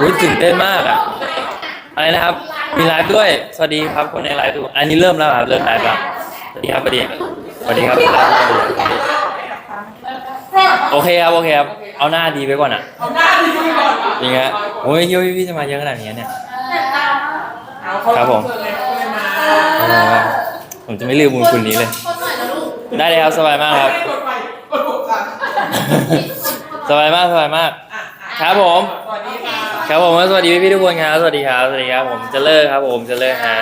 อุ้ยตื่นเต้นมากอะอะไรนะครับ มีไลฟ์ด้วย สวัสดีครับคนในไลฟ์ทุกคนอันนี้เริ่มแล้วครับเริ่มไลฟ์แล้วสวัสดีครับสวัสดีสวัสดีครับโอเคครับโอเคครับเอาหน้าดีไว้ก่อนอะเอาหน้าดีไปก่อนจริงฮะโอ้ยคิดว่าพี่ๆจะมาเยอะขนาดนี้เนี่ยเอาเขาครับผมเชิญเลยเขาเลยมาเออผมจะไม่ลืมบุญคุณนี้เลยคนหน่อยนะลูกได้เลยครับสบายมากครับกดไปกดถูกค่ะสบายมากสบายมากอะอะครับผมสวัสดีค่ะ ครับผมสวัสดีพี่ๆทุกคนครับสวัสดีครับสวัสดีครับผมจะเลิกครับผมจะเลิกฮะ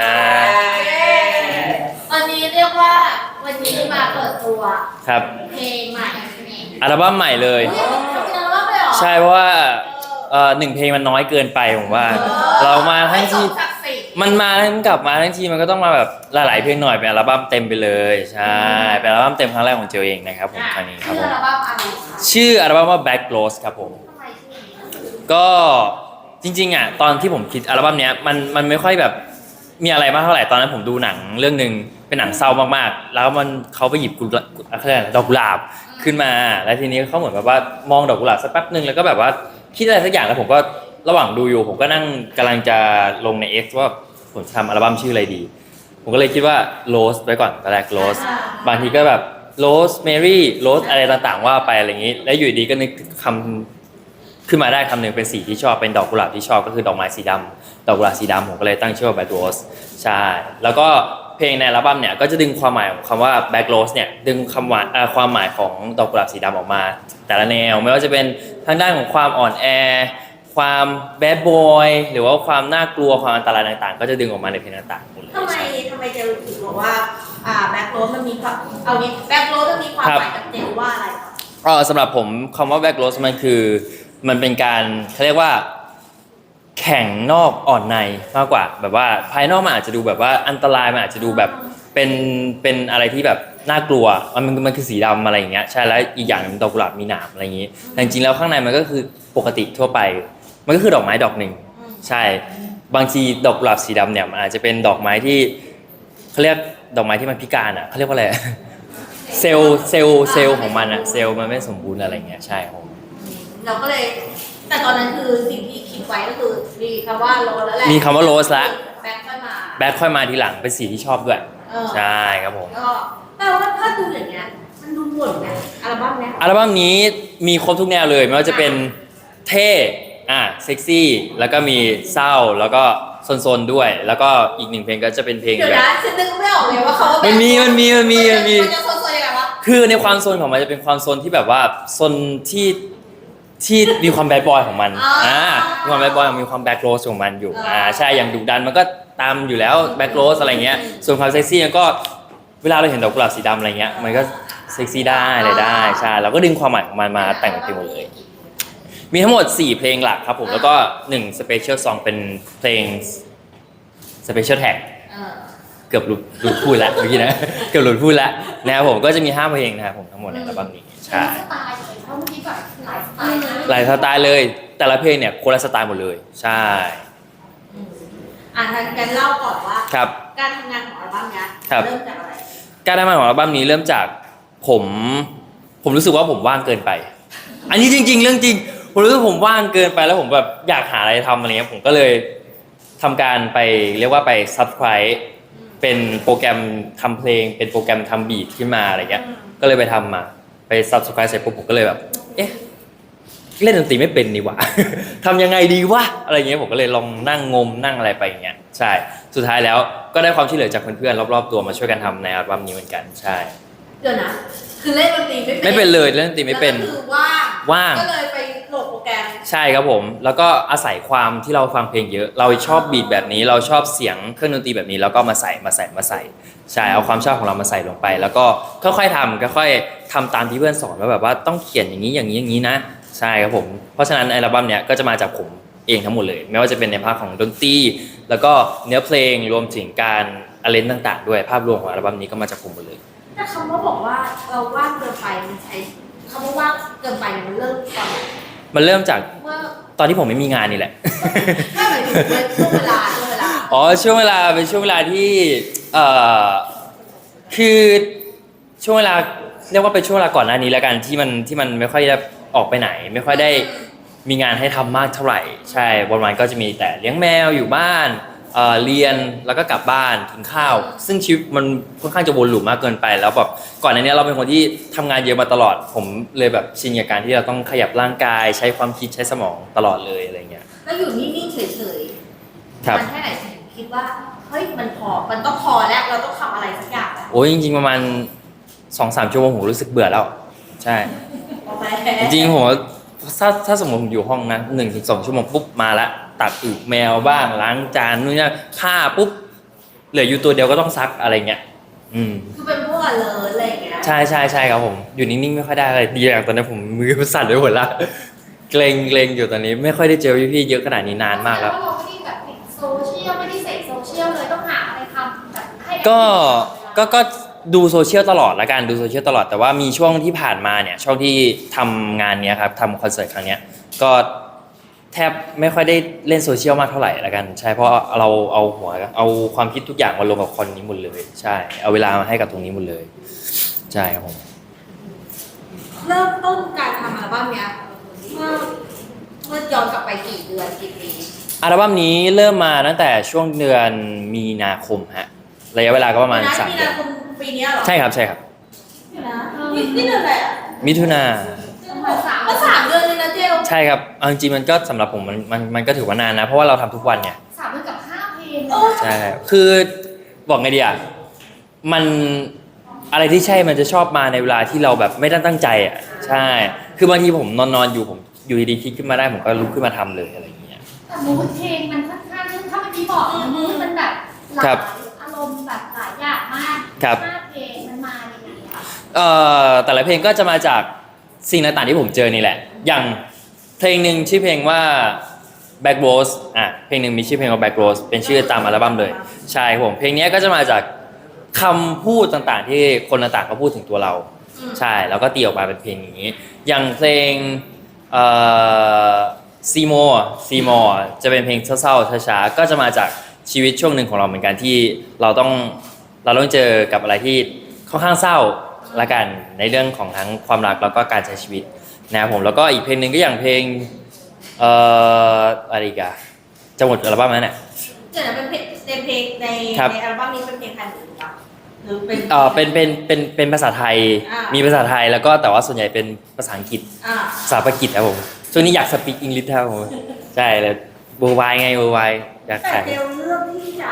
ตอนนี้เรียกว่าวันนี้มาเปิดตัวครับเพลงใหม่อัลบั้มใหม่เลยอุ๊ยเป็นอัลบั้มเลยเหรอใช่เพราะว่าเอ่อหนึ่งเพลงมันน้อยเกินไปผมว่า เรามาทั้งที่ไม่สมศักดิ์ศรีมันมาทั้งกลับมาทั้งทีมันก็ต้องมาแบบหลายๆเพลงหน่อยเป็นอัลบั้มเต็มไปเลยใช่เป็นอัลบั้มเต็มครั้งแรกของเจลเองนะครับผมครั้งนี้ครับชื่ผมออัลบั้มอะไรคะชื่ออัลบั้มว่า Back Rose ครับผม ทำไมชื่อนี้ก็ จริงๆอะตอนที่ผมคิดอัลบั้มเนี้ยมันมันไม่ค่อยแบบมีอะไรมากเท่าไหร่ตอนนั้นผมดูหนังเรื่องหนึ่งเป็นหนังเศร้ามากๆ แล้วมันเขาไปหยิบกุหลาบอะไรยกอะดอกกุหลาบขึ้นมา แล้วทีนี้เขาเหมือนแบบว่ามองดอกกุหลาบสักแป๊บหนึ่งแล้วก็แบบว่าคิดอะไรสักอย่างแล้วผมก็ระหว่างดูอยู่ ผมก็นั่งกำลังจะลงใน X ว่าผมทำอัลบั้มชื่ออะไรดี ผมก็เลยคิดว่า Rose ไว้ก่อนตอนแรก Rose บางทีก็แบบ Rose Mary Rose อะไรต่างๆว่าไปอะไรอย่างนี้ แล้วอยู่ดีก็นึกคำ ขึ้นมาได้คำหนึ่งเป็นสีที่ชอบเป็นดอกกุหลาบที่ชอบก็คือดอกไม้สีดำดอกกุหลาบสีดำผมก็เลยตั้งชื่อว่า Black Rose ใช่แล้วก็เพลงในอัลบั้มเนี่ยก็จะดึงความหมายของคำว่า Black Rose เนี่ยดึงคำว่าเอ่อความหมายของดอกกุหลาบสีดำออกมา แต่ละแนวไม่ว่าจะเป็นทางด้านของความอ่อนแอ ความแบดบอยหรือว่าความน่ากลัวความอันตรายต่างๆ ก็จะดึงออกมาในเพลงต่างๆหมดเลยทำไมใช่ทำไมเจลถึงบอกว่าอ่าแบ็คโรสมันมีความเอางี้แบ็คโรสมันมีความครับหมายกับเจลว่าอะไรคะเออสำหรับผมคำว่า Black Rose มันคือ มันเป็นการเขาเรียกว่า แข็งนอกอ่อนในมากกว่า แบบว่าภายนอกมันอาจจะดูแบบว่าอันตรายมันอาจจะดูแบบเป็นเป็นอะไรที่แบบน่ากลัวมันมันมันคือสีดำอะไรอย่างเงี้ยใช่แล้วอีกอย่างหนึงดอกกุหลาบมีหนามอะไรอย่างงี้แต่จริงแล้วข้างในมันก็คือปกติทั่วไป มันก็คือดอกไม้ดอกหนึ่งใช่บางทีดอกกุหลาบสีดำเนี่ยมันอาจจะเป็นดอกไม้ที่เขาเรียกดอกไม้ที่มันพิการอะเขาเรียกว่าอะไรเซลล์เซลล์เซลล์ของมันอะเซลล์มันไม่สมบูรณ์อะไรเงี้ยใช่ครับ เราก็เลย แต่ตอนนั้นคือสิ่งที่คิดไว้ก็คือมีคำว่าโรสแล้วแหละมีคำว่าโรสละ แบ็คค่อยมาแบ็คค่อยมาทีหลังเป็นสีที่ชอบด้วย เออใช่ครับผม ก็แปลว่าถ้าดูอย่างเงี้ย มันดูหมดนะอัลบั้มเนี้ยอัลบั้มนี้มีครบทุกแนวเลย ไม่ว่าจะเป็นเท่อะเซ็กซี่ แล้วก็มีเศร้าแล้วก็โซนๆด้วย แล้วก็อีกหนึ่งเพลงก็จะเป็นเพลงเดี๋ยวแบบ นะฉันนึกไม่ออกเลยว่าเขาว่ามันมีมันมีมันมีมันมี มันจะโซนๆยังไงวะคือในความโซนของมันจะเป็นความโซนที่แบบว่าโซนที่ ที่มีความแบดบอยของมันอ่าอ่ามีความแบดบอยมีความแบ็คโรสของมันอยู่อ่าอ่าใช่อย่างดุดันมันก็ตามอยู่แล้วแบ็คโรสอะไรเงี้ยส่วนความเซ็กซี่มันก็เวลาเราเห็นดอกกุหลาบสีดำอะไรเงี้ยมันก็เซ็กซี่ได้อะไรได้ใช่เราก็ดึงความหมายของมันมาแต่งเป็นเพลงหมดเลย มีทั้งหมด 4 เพลงหลักครับผมแล้วก็1 Special Song เป็นเพลง Special Tag เออเกือบหลุดหลุดพูดแล้วเมื่อกี้นะ เกือบหลุดพูดแล้วนะครับผมก็จะมีห้าเพลงนะครับผมทั้งหมดในอัลบั้มนี้ใช่สไตล์เลยเพราะเมื่อกี้แบบหลายสไตล์นะหลายสไตล์เลย แต่ละเพลงเนี่ยคนละสไตล์หมดเลย ใช่อืมอะทางกันเล่าก่อนว่าครับ การทำงานของอัลบั้มเนี้ยครับ เริ่มจากอะไรการทำงานของอัลบั้มนี้เริ่มจากผมผมรู้สึกว่าผมว่างเกินไป อันนี้จริง ๆ เรื่องจริง ผมรู้สึกผมว่างเกินไปแล้วผมแบบอยากหาอะไรทำอะไรเงี้ยผมก็เลยทำการไปเรียกว่าไป subscribe เป็นโปรแกรมทำเพลง เป็นโปรแกรมทำบีทขึ้นมาอะไรเงี้ย ก็เลยไปทำมา ไป subscribe เสร็จปุ๊บผมก็เลยแบบ เอ๊ะ เล่นดนตรีไม่เป็นนี่หว่าทำยังไงดีวะ อะไรเงี้ยผมก็เลยลองนั่งงมนั่งอะไรไปอย่างเงี้ย ใช่ สุดท้ายแล้วก็ได้ความช่วยเหลือจากเพื่อนๆรอบๆตัวมาช่วยกันทำในอัลบั้มนี้เหมือนกัน ใช่ เดี๋ยวนะ คือเล่นดนตรีไม่เป็นไม่เป็นเลยเล่นดนตรีไม่เป็น แล้วก็คือว่างว่าง ก็เลยไปโหลดโปรแกรมใช่ครับผม แล้วก็อาศัยความที่เราฟังเพลงเยอะ เราชอบบีทแบบนี้ เราชอบเสียงเครื่องดนตรีแบบนี้ แล้วก็มาใส่ มาใส่ มาใส่ ใช่ เอาความชอบของเรามาใส่ลงไป แล้วก็ค่อยๆทำค่อยๆทำตามที่เพื่อนสอนว่าแบบว่าต้องเขียนอย่างนี้ อย่างนี้ อย่างนี้นะ ใช่ครับผม เพราะฉะนั้นอัลบั้มเนี้ยก็จะมาจากผมเองทั้งหมดเลย ไม่ว่าจะเป็นในภาคของดนตรี แล้วก็เนื้อเพลง รวมถึงการอเลนต่าง ๆ ด้วย ภาพรวมของอัลบั้มนี้ก็มาจากผมหมดเลย แต่คำว่าบอกว่าเราว่างเกินไปมันใช้คำว่าว่างเกินไปเนี่ยมันเริ่มตอนไหนมันเริ่มจากเมื่อตอนที่ผมไม่มีงานนี่แหละถ้าหมายถึงช่วงเวลาช่วงเวลาอ๋อช่วงเวลาเป็นช่วงเวลาที่เอ่อคือช่วงเวลาเรียกว่าเป็นช่วงเวลาก่อนหน้านี้แล้วกันที่มันที่มันไม่ค่อยได้ออกไปไหน ไม่ค่อยได้มีงานให้ทำมากเท่าไหร่ ใช่วันๆก็จะมีแต่เลี้ยงแมวอยู่บ้าน เอ่อเรียนแล้วก็กลับบ้านกินข้าว ซึ่งชีวิตมันค่อนข้างจะวนลูปมากเกินไป แล้วแบบก่อนหน้านี้เราเป็นคนที่ทำงานเยอะมาตลอด ผมเลยแบบชินกับการที่เราต้องขยับร่างกาย ใช้ความคิดใช้สมองตลอดเลยอะไรเงี้ย แล้วอยู่นิ่งๆเฉยครับๆมันแค่ไหนถึงคิดว่าเฮ้ยมันพอมันต้องพอแล้วเราต้องทำอะไรสักอย่างแล้วโอ้ยจริง ๆ ประมาณสองสามชั่วโมงผมรู้สึกเบื่อแล้ว ใช่โอเคจริงๆผมว่าถ้าถ้าสมมติผมอยู่ห้องนะหนึ่งถึงสองชั่วโมงปุ๊บมาละ ตัดอึแมวบ้างล้างจานนู่นนี่ผ้าปุ๊บเหลืออยู่ตัวเดียวก็ต้องซักอะไรเงี้ยอืมคือเป็นพวกเลิศอะไรอย่างเงี้ยใช่ใช่ใช่ครับผม อยู่นิ่งๆไม่ค่อยได้เลยดีอย่างตอนนี้ผมมือมันสั่นไปหมดละเกรงเกรงอยู่ตอนนี้ ไม่ค่อยได้เจอพี่ๆเยอะขนาดนี้นานมากแล้วต่เราไม่ได้แบบติดโซเชียลไม่ได้เสพโซเชียลเลยต้องหาอะไรทำแบบให้ก็ก็ก็ดูโซเชียลตลอดละกันดูโซเชียลตลอดแต่ว่ามีช่วงที่ผ่านมาเนี่ยช่วงที่ทำงานเนี้ยครับทำคอนเสิร์ตครั้งเนี้ยก็ แทบไม่ค่อยได้เล่นโซเชียลมากเท่าไหร่ละกัน ใช่เพราะเราเอาหัวเอาความคิดทุกอย่างมาลงกับคอนนี้หมดเลย ใช่ เอาเวลามาให้กับตรงนี้หมดเลย ใช่ครับผมเริ่มต้นการทำอัลบั้มเนี้ยเมื่อเมื่อย้อนกลับไปกี่เดือนกี่ปีอัลบั้มนี้เริ่มมาตั้งแต่ช่วงเดือนมีนาคมฮะระยะเวลาก็ประมาณนะสามมีเดืนาอนคมปีเนี้ยเหรอใช่ครับใช่ครับเดี๋ยวนะนี่นี่เดือนอะไรอะมิถุนามาสามก็สามเดือนเลยนะเจล ใช่ครับเอาจริงๆมันก็สำหรับผมมันมันมันก็ถือว่านานนะ เพราะว่าเราทำทุกวันไงสามเดือนกับห้าเพลงโอ้ใช่คือบอกไงดีอะมันอะไรที่ใช่มันจะชอบมาในเวลาที่เราแบบไม่ได้ตั้งใจอะใช่ คือบางทีผมนอนนอนๆอยู่ผมอยู่ดีๆคิดขึ้นมาได้ผมก็ลุกขึ้นมาทำเลยอะไรอย่างเงี้ย แต่มูดเพลงมันค่อนข้างที่ถ้าเมื่อกี้บอกนะมูดมันแบบหลาครัยบอารมณ์แบบหลายอย่างมากครับ ห้าเพลงมันมาในไหนอะเอ่อแต่ละเพลงก็จะมาจากสิ่งต่างๆที่ผมเจอนี่แหละ อย่างเพ ลงหนึ่งชื่อเพลงว่า Back Rose อะเพลงหนึ่งมีชื่อเพลงว่า Back Rose เป็นชื่อตามอัลบั้มเลย ใช่ครับผม เพลงนี้ก็จะมาจากคำพูดต่างๆ ที่คนต่างๆเขาพูดถึงตัวเรา ใช่ แล้วก็ตีออกมาเป็นเพลงอย่างนี้ อย่างเพลงเอ่อซีโมซีโมจะเป็นเพลงเศร้าๆช้าๆก็จะมาจากชีวิตช่วงหนึ่งของเราเหมือนกันที่เราต้องเราต้องเจอกับอะไรที่ค่อนข้างเศร้า ละกันในเรื่องของทั้งความรักแล้วก็การใช้ชีวิตนะครับผมแล้วก็อีกเพลงหนึ่งก็อย่างเพลงเอ่ออะไรอีกอะจะหมดอัลบั้มแล้วเนี่ยเดี๋ยวนะเป็นเพลงในเพลงในครับ ในอัลบั้มนี้เป็นเพลงไทยหรือเปล่าหรือเป็น เออเป็นเป็นเป็นเป็นภาษาไทยอ่ามี มีภาษาไทยแล้วก็แต่ว่าส่วนใหญ่เป็นภาษาอังกฤษอ่าภาษาปากีสครับผมช่วงนี้อยากสปีกอังกฤษครับผมใช่เลยเวอร์ไวไงเวอร์ไวอยากแต่ขายเจลเลือกที่จะ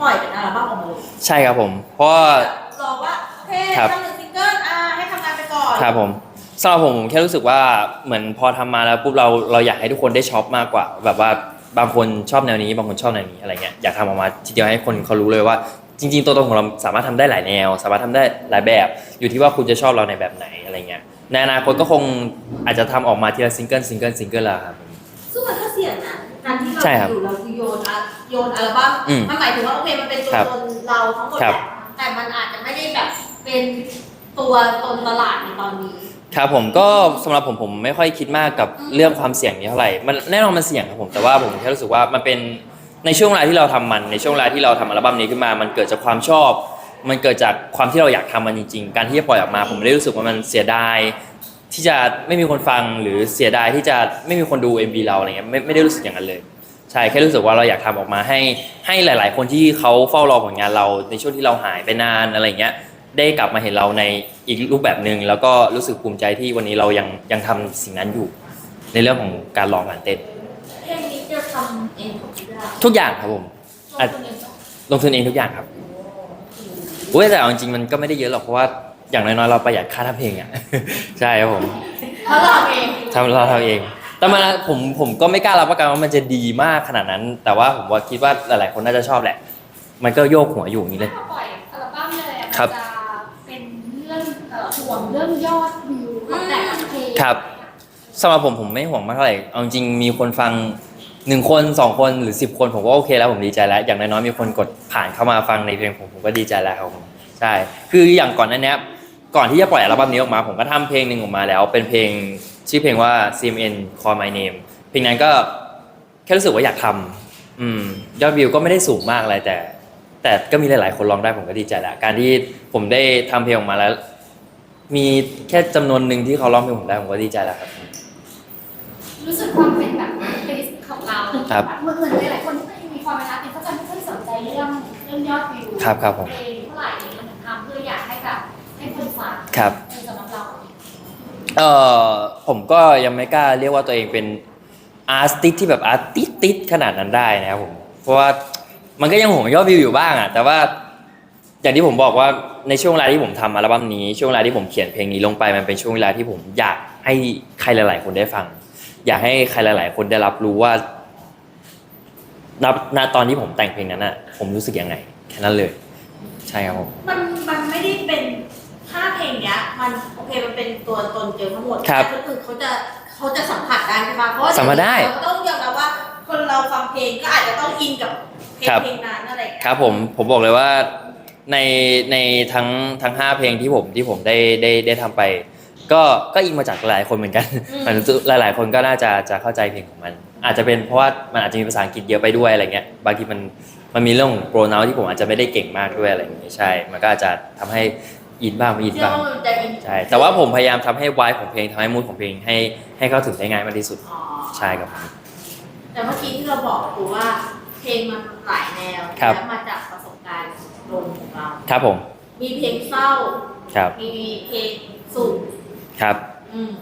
ปล่อยเป็นอัลบั้มออกมาเลยใช่ครับผม เพราะว่า รอว่าโอเคครับ ทำหนึ่งซิงเกิลอ่าให้ทำงานไปก่อนครับผมสำหรับผมผมแค่รู้สึกว่าเหมือนพอทำมาแล้วปุ๊บเราเราอยากให้ทุกคนได้ช็อปมากกว่า แบบว่าบางคนชอบแนวนี้ บางคนชอบแนวนี้อะไรเงี้ยอยากทำออกมาทีเดียวให้คนเขารู้เลยว่า จริง ๆ ตัวตนของเราสามารถทำได้หลายแนว สามารถทำได้หลายแบบ อยู่ที่ว่าคุณจะชอบเราในแบบไหนอะไรเงี้ยในอนาคตก็คงอาจจะทำออกมาทีละซิงเกิลซิงเกิลซิงเกิลละครับ ซึ่งมันก็เสี่ยงนะการที่เราใช่ครับอยู่เราคือโยนอะโยนอัลบั้มอืมมันหมายถึงว่าโอเคมันเป็นตัวครับตนเราทั้งหมดครัแหบละแต่มันอาจ เป็นตัวตนตลาดในตอนนี้ ครับผมก็สำหรับผมผมไม่ค่อยคิดมากกับเรื่องความเสี่ยงนี้เท่าไหร่มันแน่นอนมันเสี่ยงครับผมแต่ว่าผมแค่รู้สึกว่ามันเป็นในช่วงเวลาที่เราทำมันในช่วงเวลาที่เราทำอัลบั้มนี้ขึ้นมา มันเกิดจากความชอบ มันเกิดจากความที่เราอยากทำมันจริงๆ การที่จะปล่อยออกมา ผมไม่ได้รู้สึกว่ามันเสียดายที่จะไม่มีคนฟังหรือเสียดายที่จะไม่มีคนดู MV เราอะไรเงี้ยไม่ไม่ได้รู้สึกอย่างนั้นเลย ใช่แค่รู้สึกว่าเราอยากทำออกมาให้ให้หลาย ๆ คนที่เขาเฝ้ารอผลงานเราในช่วงที่เราหายไปนานอะไรเงี้ย ได้กลับมาเห็นเราในอีกรูปแบบหนึ่งแล้วก็รู้สึกภูมิใจที่วันนี้เรายังยังทำสิ่งนั้นอยู่ ในเรื่องของการร้องการเต้นเพลงนี้จะทำเองของพี่ได้ทุกอย่างครับผมอะลงทุนเองทุกอย่างครับอุ้ยแต่เอาจริงๆมันก็ไม่ได้เยอะหรอกเพราะว่าอย่างน้อยๆเราประหยัดค่าทำเพลงอะ ใช่ครับผมเพราะเราเองทำเราทำเอง แต่มันผมผมก็ไม่กล้ารับประกันว่ามันจะดีมากขนาดนั้น แต่ว่าผมว่าคิดว่าหลายๆคนน่าจะชอบแหละ มันก็โยกหัวอยู่อย่างนี้เลยถ้าปล่อยอัลบั้มเลยอะครัมับนจะเป็นเรื่องเอ่อห่วงเรื่องยอดวิวของแต่ละเพลงครับสำหรับผมผมไม่ห่วงมากเท่าไหร่เอาจริงๆมีคนฟังหนึ่งคนสองคนหรือสิบคนผมก็โอเคแล้วผมดีใจแล้ว อย่างน้อยๆมีคนกดผ่านเข้ามาฟังในเพลงผมผมก็ดีใจแล้วครับผมใช่คืออย่างก่อนหนั้นเนี้ยก่อนที่จะปล่อยอัลบั้มนี้ออกมา ผมก็ทำเพลงหนึ่งออกมาแล้ว เป็นเพลงชื่อเพลงว่า CMN Call My Name เพลงนั้นก็แค่รู้สึกว่าอยากทำอืมยอดวิวก็ไม่ได้สูงมากอะไรแต่ แต่ก็มีหลายๆ คนร้องได้ผมก็ดีใจแล้วการที่ผมได้ทำเพลงออกมาแล้ว มีแค่จำนวนหนึ่งที่เขาร้องเพลงผมได้ผมก็ดีใจแล้วครับ รู้สึกความเป็นแบบคริสของเราครับเหมือนเหมือนหลายๆคนที่ไม่มีความรักเนี่ยเขาจะไม่ค่อยสนใจเรื่องเรื่องยอดวิวครับครับผม เพลงเท่าไหร่เนี่ยมันทำเพื่ออยากให้แบบให้คนฟังครับในสำหรับเราเอ่อผมก็ยังไม่กล้าเรียกว่าตัวเองเป็นอาร์ติสที่แบบอาร์ติสติสขนาดนั้นได้นะครับผม เพราะว่ามันก็ยังห่วงยอดวิวอยู่บ้างอะแต่ว่าอย่างที่ผมบอกว่า ในช่วงเวลาที่ผมทำอัลบั้มนี้ช่วงเวลาที่ผมเขียนเพลงนี้ลงไปมันเป็นช่วงเวลาที่ผมอยากให้ใครหลาย ๆ คนได้ฟัง อยากให้ใครหลาย ๆ คนได้รับรู้ว่าณณตอนที่ผมแต่งเพลงนั้นอะผมรู้สึกยังไงแค่นั้นเลย ใช่ครับผมมันมันไม่ได้เป็นถ้าเพลงเนี้ย มันโอเคมันเป็นตัวตนเจอทั้งหมดครับแต่ก็คือเขาจะเขาจะสัมผัสได้ใช่ไหมเพราะว่าสัมผัสได้เราต้องยอมรับว่า คนเราฟังเพลงก็อาจจะต้องอินกับเพลงครับเพลงนั้นอะไรอย่างเงี้ยครับผมผมบอกเลยว่า ในในทั้งทั้งห้าเพลงที่ผมที่ผมได้ได้ได้ทำไป ก็ก็อิงมาจากหลายคนเหมือนกันหมายถึงหลาย ๆ คนก็น่าจะจะเข้าใจเพลงของมัน อาจจะเป็นเพราะว่ามันอาจจะมีภาษาอังกฤษเยอะไปด้วยอะไรเงี้ยบางทีมันมันมีเรื่องโปรนาที่ผมอาจจะไม่ได้เก่งมากด้วยอะไรอย่างเงี้ยใช่ มันก็อาจจะทำให้อินบ้างไม่อินเชื่อบ้างว่ามันจะอินใช่ แต่ว่าผมพยายามทำให้วายของเพลงทำให้มูดของเพลงให้ให้เข้าถึงได้ง่ายมากที่สุด อ๋อใช่ครับผมแต่เมื่อกี้ที่เราบอกคือว่าเพลงมันหลายแนวครับ และมาจากประสบ การณ์ตรงของเรา ครับผม มีเพลงเศร้า ครับ มีเพลงสุขครับ อืม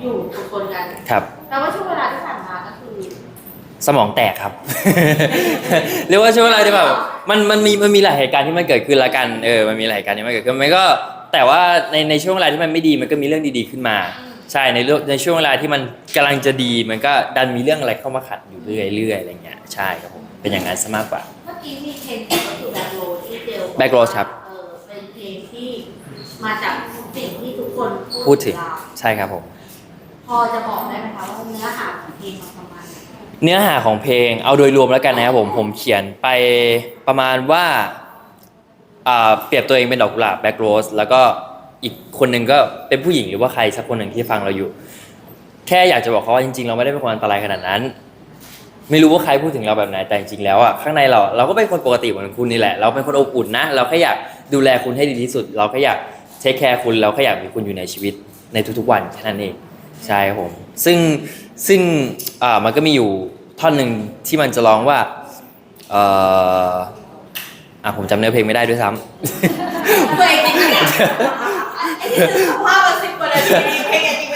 อยู่ทุกคนกัน ครับ แต่ว่าช่วงเวลาที่ผ่านมาก็คือ สมองแตกครับ เรียกว่าช่วงเวลาที่แบบมันมันมีมันมีหลายเหตุการณ์ที่มันเกิดขึ้นละกันเออมันมีหลายเหตุการณ์ที่มันเกิดขึ้นมันก็ แต่ว่าในในช่วงเวลาที่มันไม่ดีมันก็มีเรื่องดีๆขึ้นมา ใช่ในเรื่องในช่วงเวลาที่มันกำลังจะดีมันก็ดันมีเรื่องอะไรเข้ามาขัดอยู่เรื่อยๆอะไรเงี้ยใช่ครับผมเป็นอย่างนั้นซะมากกว่าเมื่อ กี้มีเพลงก็คือแบ็คโรที่เจล Back Road ครับ เออเป็นเพลงที่มาจากสิ่งที่ทุกคนพูดถึงเราใช่ครับผม พอจะบอกได้ไหมคะว่าเนื้อหาของเพลงมันประมาณไหนเนื้อหาของเพลงเอาโดยรวมแล้วกันนะครับผมผมเขียนไปประมาณว่าอ่าเปรียบตัวเองเป็นดอกกุหลาบแบ็กโรสแล้วก็อีกคนหนึ่งก็เป็นผู้หญิงหรือว่าใครสักคนหนึ่งที่ฟังเราอยู่ แค่อยากจะบอกเขาว่าจริงๆ เราไม่ได้เป็นคนอันตรายขนาดนั้น ไม่รู้ว่าใครพูดถึงเราแบบไหนแต่จริงๆแล้วอะข้างในเราเราก็เป็นคนปกติเหมือนคุณนี่แหละ เราเป็นคนอบอุ่นนะ เราแค่อยากดูแลคุณให้ดีที่สุด เราแค่อยากเทคแคร์คุณเราแค่อยากมีคุณอยู่ในชีวิตในทุกๆวันแค่นั้นเองใช่ผมซึ่งซึ่งอ่ามันก็มีอยู่ท่อนหนึ่งที่มันจะร้องว่าเอ่ออะผมจำเนื้อเพลงไม่ได้ด้วยซ้ำตัวเองจริงปะเนี่ยไอ้ที่ซื้อภาษณ์มาสิบกว่านาทีเพลงจริงปะเ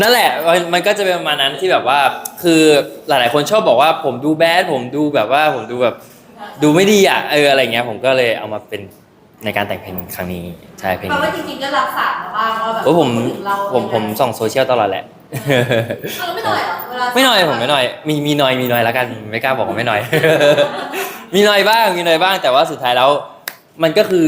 นี่ยนั่นแหละมันมันก็จะเป็นประมาณนั้นที่แบบว่า คือหลาย ๆ คนชอบบอกว่าผมดูแบดผมดูแบบว่าผมดูแบบดูไม่ดีอะเอออะไรเงี้ย ผมก็เลยเอามาเป็นในการแต่งเพลงครั้งนี้ใช่เพลงแปลนี้ว่าจริงๆก็รับสารมาบ้างว่าแบบโอ้ยผมพูดถึงเราผมผมส่องโซเชียลตลอดแหละเราไม่หน่อยเหรอเวลาไม่น้อยผมไม่น้อยมีมีน้อยมีน้อยแล้วกันไม่กล้าบอกว่าไม่น้อย มีน้อยบ้างมีน้อยบ้าง แต่ว่าสุดท้ายแล้ว มันก็คือ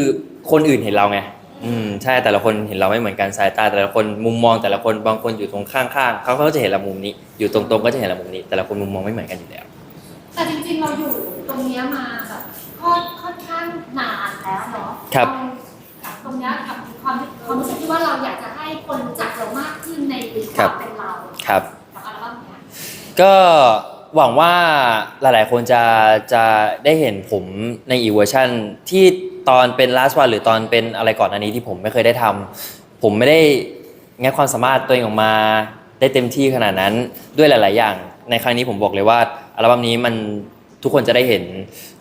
คนอื่นเห็นเราไง อืมใช่แต่ละคนเห็นเราไม่เหมือนกันสายตา แต่ละคนมุมมองแต่ละคนบางคนอยู่ตรงข้างๆเขาก็จะเห็นเรามุมนี้ อยู่ตรงๆก็จะเห็นเรามุมนี้ แต่ละคนมุมมองไม่เหมือนกันอยู่แล้ว แต่จริงๆเราอยู่ตรงเนี้ยมาแบบค่อนค่อนข้างนานแล้วเนาะครับเากับตรงเนี้ยกับความความรู้สึกที่ว่าเราอยากจะให้คนรู้จักเรามากขึ้นในความเป็นเราครับ กับอัลบั้มเนี้ยก็หวังว่าหลายๆ คนจะจะได้เห็นผมในอีกเวอร์ชันที่ ตอนเป็น last one หรือตอนเป็นอะไรก่อนอันนี้ที่ผมไม่เคยได้ทำผมไม่ได้งัดความสามารถตัวเองออกมาได้เต็มที่ขนาดนั้นด้วยหลาย ๆ อย่าง ในครั้งนี้ผมบอกเลยว่าอัลบั้มนี้มันทุกคนจะได้เห็น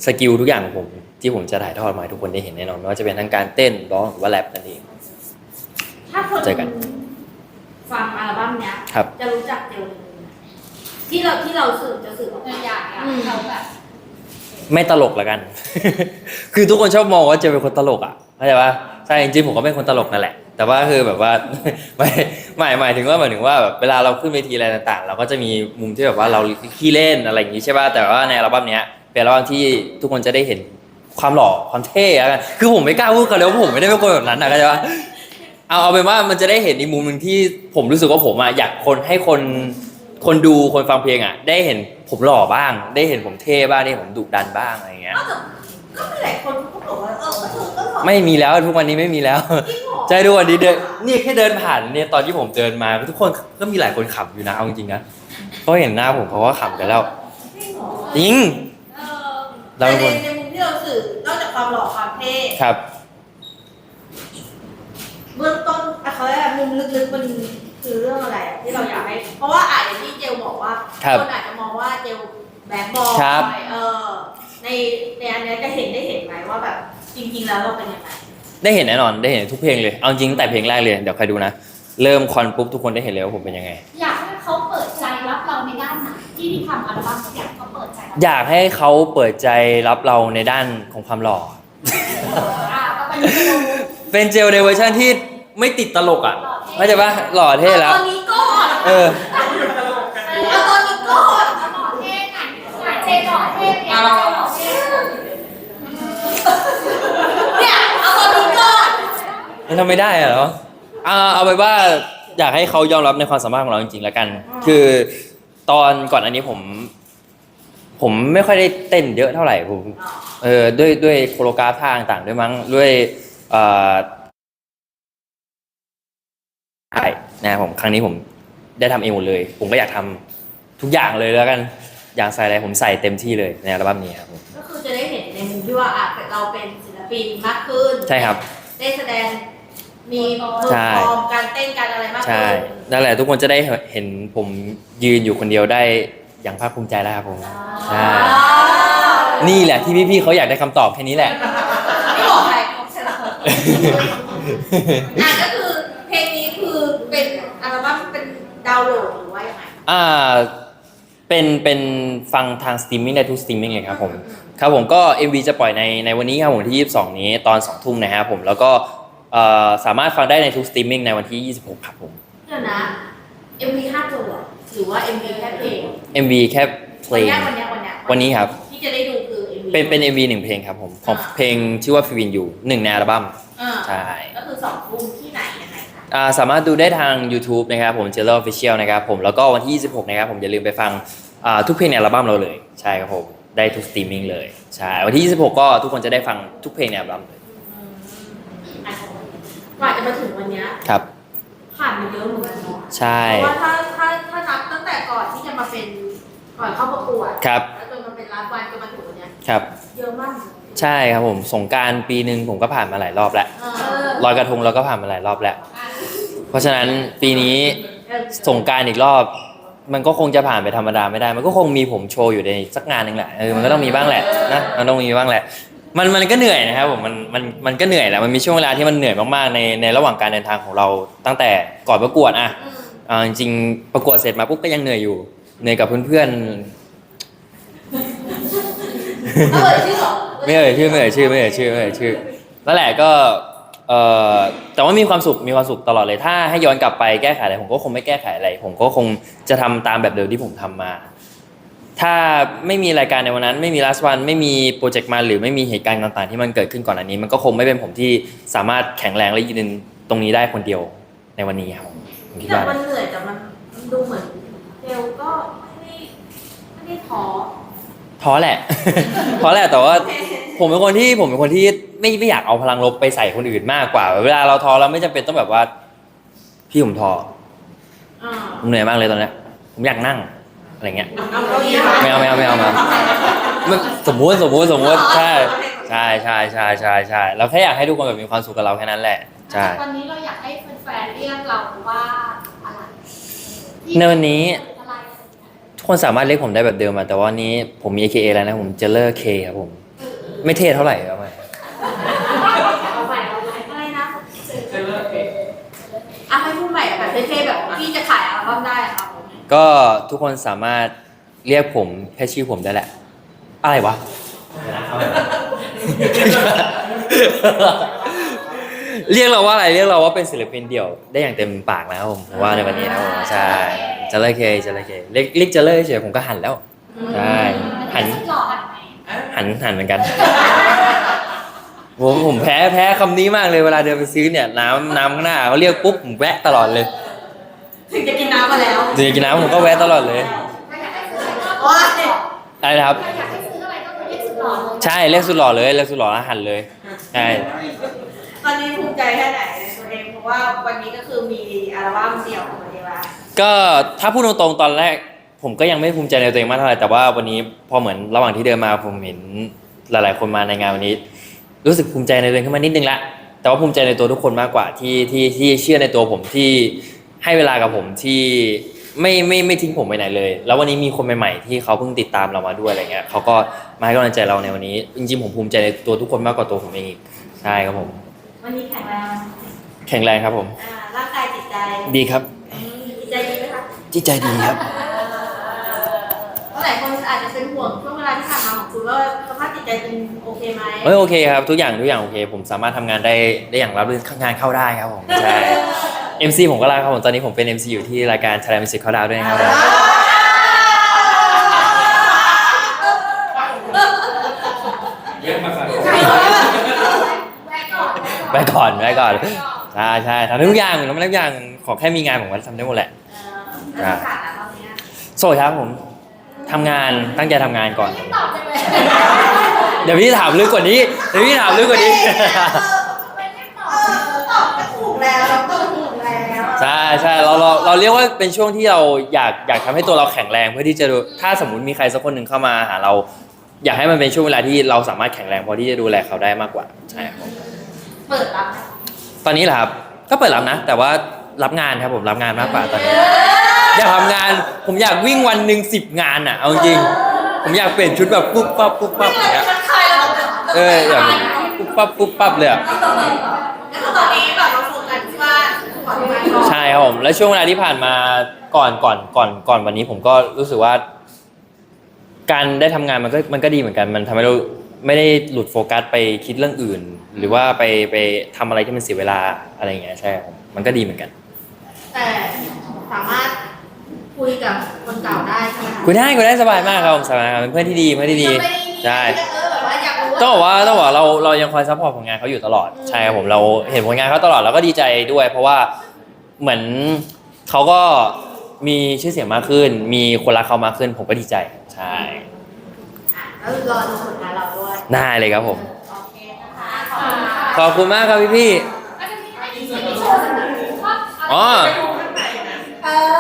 สกิลทุกอย่างของผมที่ผมจะถ่ายทอดมาให้ทุกคนได้เห็นแน่นอนไม่ว่าจะเป็นทั้งการเต้นร้องหรือว่าแรปนั่นเอง ถ้าคนเจอกันฟังอัลบั้มเนี้ยครับ จะรู้จักเจลหนึ่งที่เราที่เราสื่อจะสื่อออกเรามาอยากอยากอืมให้เขาแบบ ไม่ตลกละกัน คือทุกคนชอบมองว่าเจเป็นคนตลกอะเข้าใจปะใช่จริงๆผมก็เป็นคนตลกนั่นแหละ แต่ว่าคือแบบว่าไม่หมายหมายถึงว่าหมายถึงว่าแบบเวลาเราขึ้นเวทีอะไรต่างๆ เราก็จะมีมุมที่แบบว่าเราขี้เล่นอะไรอย่างงี้ใช่ป่ะแต่ว่าในอัลบั้มเนี้ยเป็นอัลบั้มที่ทุกคนจะได้เห็นความหล่อความเท่อะกันคือผมไม่กล้าพูดกันเลยว่าผมไม่ได้เป็นคนแบบนั้นนะเข้าใจปะเอาเอาเป็นว่ามันจะได้เห็นอีกมุมหนึ่งที่ผมรู้สึกว่าผมอะอยากคนให้คนคนดูคนฟังเพลงอะได้เห็น ผมหล่อบ้าง ได้เห็นผมเท่บ้างได้เห็นผมดุดันบ้างอะไรอย่างเงี้ยนอกจากก็มีหลายคนเขาบอกว่าเออเธอก็หล่อไม่มีแล้วทุกวันนี้ไม่มีแล้วจริงเหรอใช่ทุกวันนี้เดินนี่แค่เดินผ่านเนี่ยตอนที่ผมเดินมาทุกคนก็มีหลายคนขำอยู่นะเอาจริงๆนะเขาเห็นหน้าผมเขาก็ขำกันแล้วจริงเหรอจริงเออเราแต่เป็นในคน ในมุมที่เราสื่อนอกจากความหล่อความเท่ครับ เบื้องต้นอะเขาเรียกอะไรมุมลึกๆมันคือคือเรื่องอะไรอะที่เราอยากให้ เพราะว่าอาจจะที่เจลบอกว่าครับ นอาจจะมอง ว่าเจลแบดบอยครับ เออในในอันเนี้ยจะเห็นได้เห็นไหมว่าแบบจริง ๆ แล้วเราเป็นยังไง ได้เห็นแน่นอนได้เห็นทุกเพลงเลยเอาจริงตั้งแต่เพลงแรกเลยเดี๋ยวใครดูนะ เริ่มคอนปุ๊บทุกคนได้เห็นเลยว่าผมเป็นยังไง อยากให้เขาเปิดใจรับเราในด้านไหนที่ที่ทำอัลบั้มอยากให้เขาเปิดใจรับอยากให้เขาเปิดใจรับเราในด้านของความหล่อ อ่าก็เป็นที่รู้เป็นเจลในเวอร์ชันที่ไม่ติดตลกอะเข้าใจปะหล่อเท่แล้ว ตอนนี้ก่อนเออ เอาตอนนี้ก่อน หล่อเท่ไหนไหนเจหล่อ เท่เนี่ยเจหล่อเท่เนี่ยเอาตอนนี้ก่อนมันทำไม่ได้อะเหรอเอาเอาไปนว่าอยากให้เขายอมรับในความสามารถของเราจริงๆแล้วกัน คือตอนก่อนอันนี้ผม ผมไม่ค่อยได้เต้นเยอะเท่าไหร่ผมเออด้วยด้วยโคโรกราฟท่าต่างๆด้วยมั้งด้วยเอ่อใช่นะครับผมครั้งนี้ผมได้ทำเองหมดเลย ผมก็อยากทำทุกอย่างเลยแล้วกัน อยากใส่อะไรผมใส่เต็มที่เลยในอัลบั้มนี้ครับผมก็คือจะได้เห็นในมุมที่ว่าอะเราเป็นศิลปินมากขึ้นใช่ครับ ได้แสดงมีเพอร์ใช่ ฟอร์มการเต้นการอะไรมากใช่ขึ้นนั่นแหละทุกคนจะได้เห็นผมยืนอยู่คนเดียวได้อย่างภาคภูมิใจแล้วครับผม ใช่ นี่แหละที่พี่ๆเขาอยากได้คำตอบแค่นี้แหละ ไม่บอกใครเขาใช่ละอะก็คือเพลงนี้คือเป็นอัลบั้มเป็นดาวน์โหลดหรือว่ายังไงอ่า เป็นเป็นฟังทางสตรีมมิ่งได้ทุกสตรีมมิ่งเลยครับผมครับผมก็ MV จะปล่อยในในวันนี้ครับผมที่ 22 นี้ตอน 2 ทุ่มนะครับผมแล้วก็เอ่อสามารถฟังได้ในทุกสตรีมมิ่งในวันที่ 26 ครับผม เดี๋ยวนะ MV ห้าตัวหรือว่า MV แค่เพลง MV แค่เพลวันง เนี้ยวันเนี้ยวันเนี้ยวันนี้ครับ ที่จะได้ดูคือ MV เป็นเป็น MV หนึ่งเพลงครับผมของอ่าเพลงชื่อว่าฟิวินอยู่หนึ่งในอัลบั้มอ่าใช่ ก็คือสองทุ่มที่ไหนยังไงคะอ่า สามารถดูได้ทาง YouTube นะครับผม j e l l o Official นะครับผมแล้วก็วันที่ 26 นะครับผมอย่าลืมไปฟังอ่าทุกเพลงในอัลบั้มเราเลย ใช่ครับผม ได้ทุกสตรีมมิ่งเลย ใช่ วันที่ 26 ก็ทุกคนจะได้ฟังทุกเพลงในอัลบั้มเลยอะกว่าจะมาถึงวันเนี้ยครับผ่านมาเยอะเหมือนกันเนาะใช่เพราะว่าถ้าถ้าถ้านับตั้งแต่ก่อนที่จะมาเป็นก่อนเข้าประกวดครับแล้วจนมาเป็นร้านวันจนมาถึงวันเนี้ยครับเยอะมากใช่ครับผมสงกรารปีหนึ่งผมก็ผ่านมาหลายรอบแล้วเออลอยกระทงเราก็ผ่านมาหลายรอบแล้ว เพราะฉะนั้นปีนี้เออสงกรารอีกรอบ มันก็คงจะผ่านไปธรรมดาไม่ได้ มันก็คงมีผมโชว์อยู่ในสักงานหนึ่งแหละเออมันก็ต้องมีบ้างแหละนะมันต้องมีบ้างแหละ มันมันก็เหนื่อยนะครับผมมันมันมันก็เหนื่อยแหละมันมีช่วงเวลาที่มันเหนื่อยมากๆในในระหว่างการเดินทางของเราตั้งแต่ก่อนประกวดอะอืมอ่าจริงๆประกวดเสร็จมาปุ๊บก็ยังเหนื่อยอยู่เหนื่อยกับเพื่อนเอาเอ่ยชื่อเหรอๆไม่เอ่ยชื่อไม่เอ่ยชื่อไม่เอ่ยชื่อไม่เอ่ยชื่อนั่นแหละก็ เอ่อแต่ว่ามีความสุขมีความสุขตลอดเลย ถ้าให้ย้อนกลับไปแก้ไขอะไรผมก็คงไม่แก้ไขอะไร ผมก็คงจะทำตามแบบเดิมที่ผมทำมา ถ้าไม่มีรายการในวันนั้น ไม่มี last one ไม่มีโปรเจกต์มาหรือไม่มีเหตุการณ์ต่างๆ ที่มันเกิดขึ้นก่อนอันนี้ มันก็คงไม่เป็นผมที่สามารถแข็งแรงและยืนตรงนี้ได้คนเดียวในวันนี้ครับผมผมคิดแต่ว่า มันเหนื่อยแต่มันมันดูเหมือนเดลก็ไม่ได้ไม่ได้ท้อท้อแหละ ท้อแหละแต่ว่าผมเป็นคนที่ผมเป็นคนที่ ไม่ไม่อยากเอาพลังลบไปใส่คนอื่นมากกว่า เวลาเราท้อเราไม่จำเป็นต้องแบบว่า พี่ผมท้ออ่าผมเหนื่อยมากเลยตอนเนี้ยผมอยากนั่งอะไรเงี้ย เอาเก้าอี้ไม่เอาไม่เอาไม่เอามา มันสมมุติสมมุติสมมุติใช่ใช่ใช่ใช่ใช่ใช่เราแค่อยากให้ทุกคนแบบมีความสุขกับเราแค่นั้นแหละ ใช่ตอนนี้เราอยากให้แฟนๆเรียกเราว่าอะไรในวันนี้ อะไรทุกคนสามารถเรียกผมได้แบบเดิมอะแต่ว่าวันนี้ผมมี AKA แล้วนะผมเจเลอร์เคครับผม ไม่เท่เท่าไหร่ครับไม่ เอาใหม่เอาใหม่ อะไรนะ เจอเลิกเอง อะให้พูดใหม่แบบเท่ๆแบบที่จะขายอัลบั้มได้อะครับผม ก็ทุกคนสามารถเรียกผมแค่ชื่อผมได้แหละ อะไรวะ เรียกเราว่าอะไรเรียกเราว่าเป็นศิลปินเดี่ยวได้อย่างเต็มปากนะครับผมผมว่าในวันนี้นะผมใช่จะเลยเคจะเลยเคเรียกเรียกจะเลยเฉยผมก็หันแล้ว ใช่ หัน หล่อหันไหมหันหันเหมือนกันผมผมแพ้แพ้คำนี้มากเลยเวลาเดินไปซื้อเนี่ย น้ำน้ำข้างหน้าเขาเรียกปุ๊บผมแวะตลอดเลย ถึงจะกินน้ำมาแล้วถึงจะกินน้ำผมก็แวะตลอดเลยถ้าอยากให้ซื้ออะไรก็โอ้ยอะไรนะครับ ถ้าอยากให้ซื้ออะไรก็คือเรียกสุดหล่อเลยใช่เรียกสุดหล่อเลยเรียกสุดหล่อแล้วหันเลยใช่ตอนนี้ภูมิใจแค่ไหนในตัวเองเพราะว่าวันนี้ก็คือมีอัลบั้มเดี่ยวของตัวเองละก็ถ้าพูดตรงๆตอนแรก ผมก็ยังไม่ภูมิใจในตัวเองมากเท่าไหร่แต่ว่าวันนี้พอเหมือนระหว่างที่เดินมาผมเห็นหลาย ๆ คนมาในงานวันนี้ รู้สึกภูมิใจในตัวเองขึ้นมานิดนึงละแต่ว่าภูมิใจในตัวทุกคนมากกว่าที่ที่ที่เชื่อในตัวผมที่ ให้เวลากับผมที่ไม่ไม่ไม่ทิ้งผมไปไหนเลย แล้ววันนี้มีคนใหม่ๆที่เขาเพิ่งติดตามเรามาด้วยอะไรเงี้ยเขาก็มาให้กำลังใจเราในวันนี้ จริงๆผมภูมิใจในตัวทุกคนมากกว่าตัวผมเองอีกใช่ครับผม วันนี้แข็งแรงแข็งแรงครับผมอ่าร่างกายจิตใจดีครับอืมจิตใจดีไหมคะจิตใจดีครับเพราะหลายคนอาจจะเป็นห่วงช่วงเวลาที่ผ่านมาของคุณว่าสภาพจิตใจเป็นโอเคไหมเอ้ยโอเคครับทุกอย่างทุกอย่างโอเค ผมสามารถทำงานได้ได้อย่างรับรื่นงานเข้าได้ครับผมใช่ MC ผมก็รักครับผมตอนนี้ผมเป็น MC อยู่ที่รายการ Thailand Music เข้าดาวด้วยนะครับผมเยอะมากครับแวะก่อนไว้ก่อนไว้ก่อนใช่ใช่ทำได้ทุกอย่างทำได้ทุกอย่างขอแค่มีงานผมก็ทำได้หมดแหละเออแล้วขาดอะตอนเนี้ยโสดครับผมทำงานตั้งใจทำงานก่อนไม่ตอบจังเลยเดี๋ยวพี่ถามลึกกว่านี้เดี๋ยวพี่ถามลึกกว่านี้ไม่ได้ตอเอบอตอบก็ถูกแล้วเราก็ถูกแล้ว ใช่ใช่เราเราเราเรียกว่าเป็นช่วงที่เราอยากอยากทำให้ตัวเราแข็งแรงเพื่อที่จะดูถ้าสมมติมีใครสักคนหนึ่งเข้ามาหาเรา อยากให้มันเป็นช่วงเวลาที่เราสามารถแข็งแรงพอที่จะดูแลเขาได้มากกว่าใช่ครับผมเปิดรับไหมตอนนี้เหรอครับก็เปิดรับนะ แต่ว่ารับงานครับผมรับงานมากกว่าตอนนี้ อยากทำงานผมอยากวิ่งวันหนึ่งสิบงานอะเอาจริงผมอยากเปลี่ยนชุดแบบปุ๊บปั๊บปุ๊บปั๊บอย่างเงี้ยใครเราเอออย่างปุ๊บปั๊บปุ๊บปั๊บเลยอะ แล้วคือตอนนี้แบบ ครับผมแล้วช่วงเวลาที่ผ่านมาก่อนก่อนก่อนก่อนวันนี้ผมก็รู้สึกว่า การได้ทำงานมันก็มันก็ดีเหมือนกัน มันทำให้เราไม่ได้หลุดโฟกัสไปคิดเรื่องอื่น หรือว่าไปไปทำอะไรที่มันเสียเวลาอะไรอย่างเงี้ยใช่ครับผมมันก็ดีเหมือนกัน แต่สามารถคุยกับคนเก่าได้ใช่ไหมคะคุยได้คุยได้สบายมากครับผมสบายครับเป็นเพื่อนที่ดีเพื่อนที่ดีจะไม่มีใช่เออแบบว่าอยากรู้ต้องบอกว่าต้องบอกว่าเราเรายังคอยซัพพอร์ตผลงานเขาอยู่ตลอดใช่ครับผมเราเห็นผลงานเขาตลอดเราก็ดีใจด้วย เพราะว่า เหมือนเขาก็มีชื่อเสียงมากขึ้น มีคนรักเขามากขึ้น ผมก็ดีใจใช่อะแล้วรอดูผลงานเราด้วยได้เลยครับผม โอเคนะคะขอบคุณค่ะขอบคุณมากครับพี่พี่อาจจะมีให้โชว์สักหนึ่งท่อนๆอ๋อเออ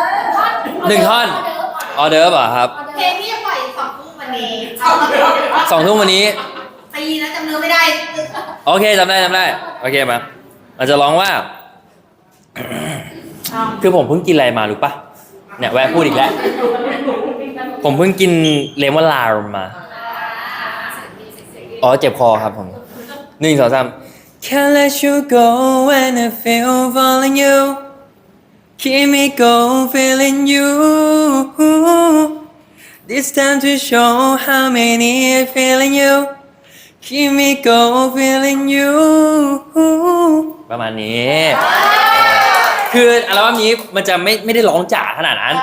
หนึ่งท่อนออเดอร์ป่ะครับเพลงที่จะปล่อยสองทุ่มวันนี้เอามาสองทุ่มวันนี้ ตีนะจำเนื้อไม่ได้ โอเคจำได้จำได้ โอเคมาเราจะร้องว่า คือผมเพิ่งกินอะไรมารู้ปะเนี่ยแวะพูดอีกแล้ว ผมเพิ่งกินเลมอนลาร์มา อ๋อเจ็บคอครับผมหนึ่งสองสาม Can't let you go when I feel falling you Keep me go feeling you This time to show how many I feeling you Keep me go feeling you ประมาณนี้ คืออัลบั้มนี้มันจะไม่ไม่ได้ร้องจ๋าขนาดนั้น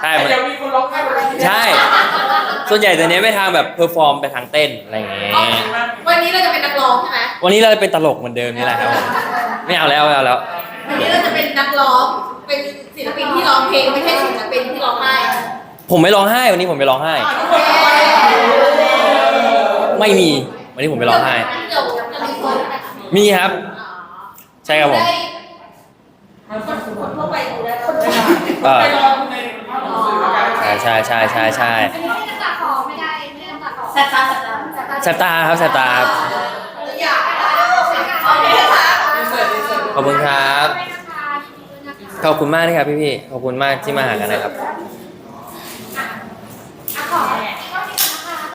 ใช่แต่มันยังมีคนร้องไห้บนเวทีใช่ ส่วนใหญ่จะเน้นไปทางแบบเพอร์ฟอร์มไปทางเต้นอะไรอย่างเงี้ยวันนี้เราจะเป็นนักร้องใช่ไหมวันนี้เราจะเป็นตลกเหมือนเดิมนี่แหละครับผมไม่เอาแล้วไม่เอาแล้ว วันนี้เราจะเป็นนักร้องเป็นศิลปินที่ร้องเพลงไม่ใช่ศิลปินที่ร้องไห้ผมไม่ร้องไห้วันนี้ผมไม่ร้องไห้ ไม่มีวันนี้ผมไม่ร้องไห้เดี๋ยวจะมีคนนะคะมีครับ ใช่ครับผมได้มันสั ก็ไปดูได้คนไม่ได้ไปรอในภาพใช่ใช่ใช่ใช่ใช่อันตต่สัตตาแซตตาครับแซตตาครับตาขอบคุณครับ ขอบคุณมากนะครับพี่พี่ขอบคุณมากที่มาหากันนะครับ